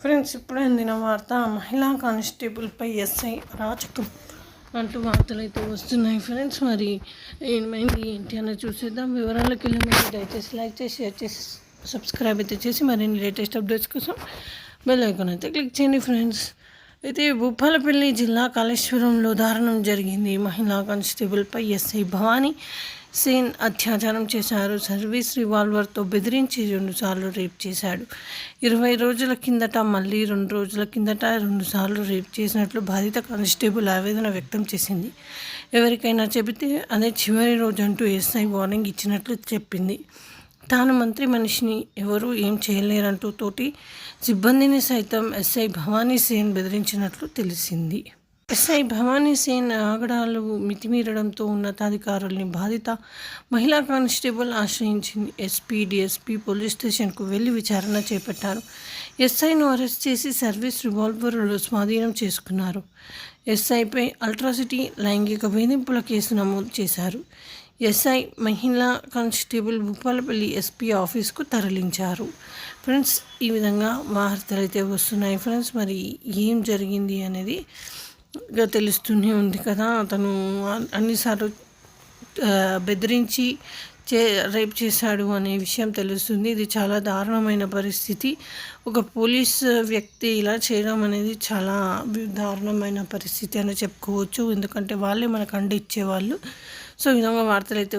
Friends ఇప్పుడే అందిన వార్త మహిళా కానిస్టేబుల్పై ఎస్ఐ అరాచకం. అంటూ వార్తలు అయితే వస్తున్నాయి ఫ్రెండ్స్. మరి ఏమైంది ఏంటి అనేది చూసేద్దాం. వివరాలకు వెళ్ళి మీరు దయచేసి లైక్ చేసి షేర్ చేసి సబ్స్క్రైబ్ అయితే చేసి మరిన్ని లేటెస్ట్ అప్డేట్స్ కోసం బెల్ ఐకాన్ అయితే క్లిక్ చేయండి ఫ్రెండ్స్. అయితే భూపాలపల్లి జిల్లా కాళేశ్వరంలో దారుణం జరిగింది. మహిళా కానిస్టేబుల్పై ఎస్ఐ భవానీ సేన్ అత్యాచారం చేశారు. సర్వీస్ రివాల్వర్తో బెదిరించి రెండుసార్లు రేప్ చేశాడు. ఇరవై రోజుల కిందట మళ్ళీ రెండు రోజుల కిందట రెండుసార్లు రేప్ చేసినట్లు బాధిత కానిస్టేబుల్ ఆవేదన వ్యక్తం చేసింది. ఎవరికైనా చెబితే అదే చివరి రోజు అంటూ ఎస్ఐ వార్నింగ్ ఇచ్చినట్లు చెప్పింది. తాను మంత్రి మనిషిని ఎవరూ ఏం చేయలేరంటూ తోటి సిబ్బందిని సైతం ఎస్ఐ భవానీ సేన్ బెదిరించినట్లు తెలిసింది. ఎస్ఐ భవానీ సేన్ ఆగడాలు మితిమీరడంతో ఉన్నతాధికారుల్ని బాధిత మహిళా కానిస్టేబుల్ ఆశ్రయించింది. ఎస్పీ డిఎస్పీ పోలీస్ స్టేషన్కు వెళ్ళి విచారణ చేపట్టారు. ఎస్ఐను అరెస్ట్ చేసి సర్వీస్ రివాల్వర్లు స్వాధీనం చేసుకున్నారు. ఎస్ఐపై అల్ట్రాసిటీ లైంగిక వేధింపుల కేసు నమోదు చేశారు. ఎస్ఐ మహిళా కానిస్టేబుల్ భూపాలపల్లి ఎస్పీ ఆఫీస్కు తరలించారు. ఫ్రెండ్స్ ఈ విధంగా వార్తలు అయితే వస్తున్నాయి. ఫ్రెండ్స్ మరి ఏం జరిగింది అనేది గా తెలుస్తూనే ఉంది కదా. అతను అన్నిసార్లు బెదిరించి చే రేప్ చేశాడు అనే విషయం తెలుస్తుంది. ఇది చాలా దారుణమైన పరిస్థితి. ఒక పోలీస్ వ్యక్తి ఇలా చేయడం అనేది చాలా దారుణమైన పరిస్థితి అని చెప్పుకోవచ్చు. ఎందుకంటే వాళ్ళే మనకు అండి ఇచ్చేవాళ్ళు సో ఈ విధంగా వార్తలు అయితే